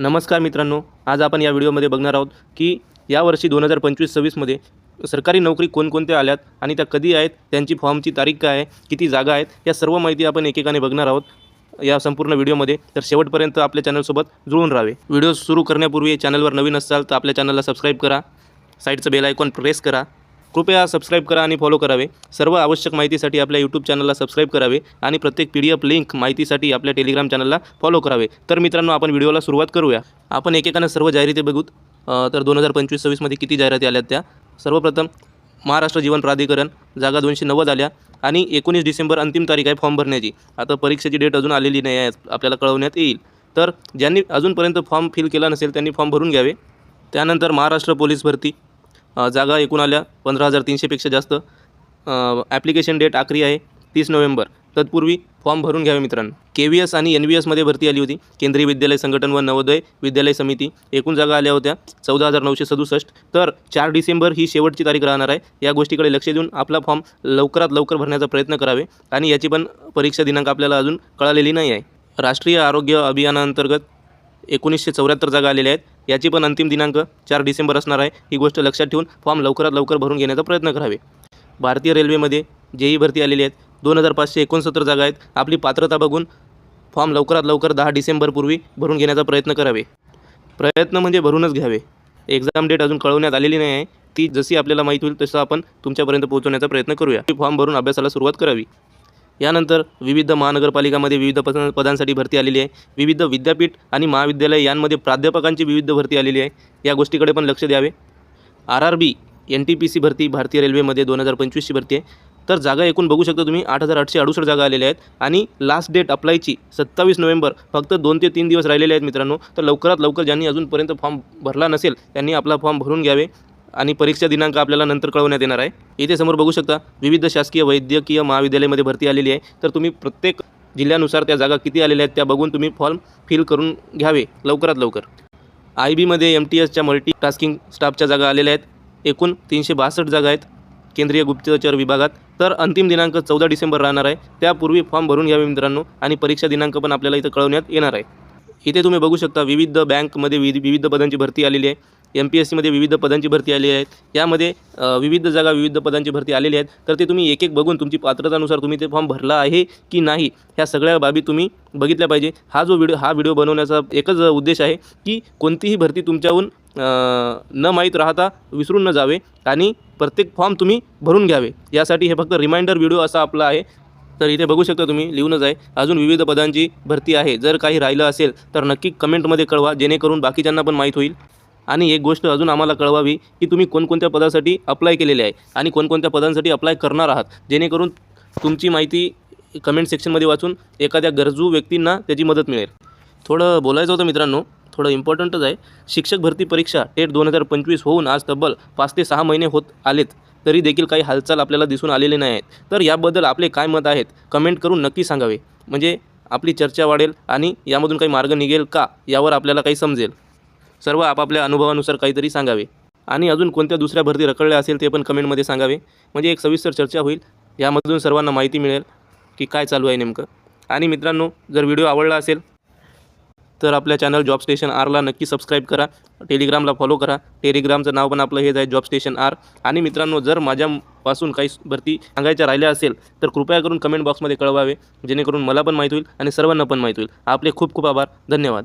नमस्कार मित्रांनो आज आपण या व्हिडिओमध्ये बघणार आहोत की यावर्षी दोन हजार पंचवीस सव्वीसमध्ये सरकारी नोकरी कोणकोणत्या आल्यात आणि त्या कधी आहेत त्यांची फॉर्मची तारीख काय आहे किती जागा आहेत या सर्व माहिती आपण एकेकाने बघणार आहोत या संपूर्ण व्हिडिओमध्ये. तर शेवटपर्यंत आपल्या चॅनलसोबत जुळून राहावे. व्हिडिओ सुरू करण्यापूर्वी चॅनलवर नवीन असाल तर आपल्या चॅनलला सबस्क्राईब करा. साईडचं बेल आयकॉन प्रेस करा. कृपया सबस्क्राईब करा आणि फॉलो करावे. सर्व आवश्यक माहितीसाठी आपल्या यूट्यूब चॅनलला सबस्क्राईब करावे आणि प्रत्येक पी डी एफ लिंक माहितीसाठी आपल्या टेलिग्राम चॅनलला फॉलो करावे. तर मित्रांनो आपण व्हिडिओला सुरुवात करूया. आपण एकेकानं सर्व जाहिराती बघूत. तर दोन हजार पंचवीस सव्वीसमध्ये किती जाहिराती आल्या त्या? सर्वप्रथम महाराष्ट्र जीवन प्राधिकरण जागा दोनशे नव्वद आल्या आणि एकोणीस डिसेंबर अंतिम तारीख आहे फॉर्म भरण्याची. आता परीक्षेची डेट अजून आलेली नाही आहे आपल्याला कळवण्यात येईल. तर ज्यांनी अजूनपर्यंत फॉर्म फिल केला नसेल त्यांनी फॉर्म भरून घ्यावे. त्यानंतर महाराष्ट्र पोलीस भरती. जागा एकूण आल्या पंधरा हजार तीनशेपेक्षा जास्त. ॲप्लिकेशन डेट आखरी आहे तीस नोव्हेंबर. तत्पूर्वी फॉर्म भरून घ्यावे मित्रांनो. के व्ही एस आणि एन व्ही एसमध्ये भरती आली होती. केंद्रीय विद्यालय संघटन व नवोदय विद्यालय समिती एकूण जागा आल्या होत्या चौदा हजार नऊशे सदुसष्ट. तर चार डिसेंबर ही शेवटची तारीख राहणार आहे. या गोष्टीकडे लक्ष देऊन आपला फॉर्म लवकरात लवकर भरण्याचा प्रयत्न करावे आणि याची पण परीक्षा दिनांक आपल्याला अजून कळालेली नाही आहे. राष्ट्रीय आरोग्य अभियानाअंतर्गत एकोणीसशे चौऱ्याहत्तर जागा आलेल्या आहेत. याची पण अंतिम दिनांक चार डिसेंबर असणार आहे. ही गोष्ट लक्षात ठेवून फॉर्म लवकरात लवकर भरून घेण्याचा प्रयत्न करावे. भारतीय रेल्वेमध्ये जेई भरती आलेली आहेत. दोन हजार पाचशे एकोणसत्तर जागा आहेत. आपली पात्रता बघून फॉर्म लवकरात लवकर दहा डिसेंबरपूर्वी भरून घेण्याचा प्रयत्न करावे. प्रयत्न म्हणजे भरूनच घ्यावे. एक्झाम डेट अजून कळवण्यात आलेली नाही आहे. ती जशी आपल्याला माहीत होईल तसं आपण तुमच्यापर्यंत पोहोचवण्याचा प्रयत्न करूया. फॉर्म भरून अभ्यासाला सुरुवात करावी. यानंतर विविध महानगरपालिकामध्ये विविध पद पदांसाठी भरती आलेली आहे. विविध विद्यापीठ आणि महाविद्यालय यांमध्ये प्राध्यापकांची विविध भरती आलेली आहे. या गोष्टीकडे पण लक्ष द्यावे. R R B N T P C भरती भारतीय रेल्वेमध्ये दोन हजार पंचवीसची भरती आहे. तर जागा एकूण बघू शकता तुम्ही आठ हजार आठशे अडुसष्ट जागा आलेल्या आहेत आणि लास्ट डेट अप्लायची सत्तावीस नोव्हेंबर फक्त दोन ते तीन दिवस राहिलेले आहेत मित्रांनो. तर लवकरात लवकर ज्यांनी अजूनपर्यंत फॉर्म भरला नसेल त्यांनी आपला फॉर्म भरून घ्यावे. आणि परीक्षा दिनांक आपल्याला नंतर कळवण्यात येणार आहे. इथे समोर बघू शकता विविध शासकीय वैद्यकीय महाविद्यालयामध्ये भरती आलेली आहे. तर तुम्ही प्रत्येक जिल्ह्यानुसार त्या जागा किती आलेल्या आहेत त्या बघून तुम्ही फॉर्म फिल करून घ्यावे लवकरात लवकर. आय बीमध्ये एम टी एसच्या मल्टी टास्किंग स्टाफच्या जागा आलेल्या आहेत. एकूण तीनशे बासष्ट जागा आहेत केंद्रीय गुप्तचर विभागात. तर अंतिम दिनांक चौदा डिसेंबर राहणार आहे. त्यापूर्वी फॉर्म भरून घ्यावे मित्रांनो आणि परीक्षा दिनांक पण आपल्याला इथं कळवण्यात येणार आहे. इथे तुम्ही बघू शकता विविध बँकमध्ये वि विविध पदांची भरती आलेली आहे. एम पी एस सीमध्ये विविध पदांची भरती आलेली आहेत. यामध्ये विविध जागा विविध पदांची भरती आलेली आहेत. तर ते तुम्ही एक एक बघून तुमची पात्रतानुसार तुम्ही ते फॉर्म भरला आहे की नाही ह्या सगळ्या बाबी तुम्ही बघितल्या पाहिजे. हा जो व्हिडिओ हा व्हिडिओ बनवण्याचा एकच उद्देश आहे की कोणतीही भरती तुमच्याहून न माहीत राहता विसरून न जावे आणि प्रत्येक फॉर्म तुम्ही भरून घ्यावे. यासाठी हे फक्त रिमाइंडर व्हिडिओ असा आपला आहे. तर इथे बघू शकता तुम्ही लिहूनच आहे. अजून विविध पदांची भरती आहे. जर काही राहिलं असेल तर नक्की कमेंटमध्ये कळवा जेणेकरून बाकीच्यांना पण माहीत होईल. आणि एक गोष्ट अजून आम्हाला कळवावी की तुम्ही कोणकोणत्या पदासाठी अप्लाय केलेले आहे आणि कोणकोणत्या पदांसाठी अप्लाय करणार आहात. जेणेकरून तुमची माहिती कमेंट सेक्शनमध्ये वाचून एखाद्या गरजू व्यक्तींना त्याची मदत मिळेल. थोडं बोलायचं होतं मित्रांनो थोडं इम्पॉर्टंटच आहे. शिक्षक भरती परीक्षा टेट दोन हजार पंचवीस होऊन आज तब्बल पाच ते सहा महिने होत आलेत. तरी देखील काही हालचाल आपल्याला दिसून आलेले नाही आहेत. तर याबद्दल आपले काय मत आहेत? कमेंट करून नक्की सांगावे. म्हणजे आपली चर्चा वाढेल आणि यामधून काही मार्ग निघेल का? यावर आपल्याला काही समजेल. सर्व आपापल्या अनुभवानुसार काहीतरी सांगावे. आणि अजून कोणत्या दुसऱ्या भरती रखडल्या असेल ते पण कमेंटमध्ये सांगावे. म्हणजे एक सविस्तर चर्चा होईल. यामधून सर्वांना माहिती मिळेल की काय चालू आहे नेमकं. आणि मित्रांनो जर व्हिडिओ आवडला असेल तर आपल्या चॅनल जॉब स्टेशन आरला नक्की सबस्क्राईब करा. टेलिग्रामला फॉलो करा. टेलिग्रामचं नाव पण आपलं हेच आहे जॉब स्टेशन आर. आणि मित्रांनो जर माझ्यापासून काही भरती सांगायच्या राहिल्या असेल तर कृपया करून कमेंट बॉक्समध्ये कळवावे. जेणेकरून मला पण माहीत होईल आणि सर्वांना पण माहीत होईल. आपले खूप खूप आभार. धन्यवाद.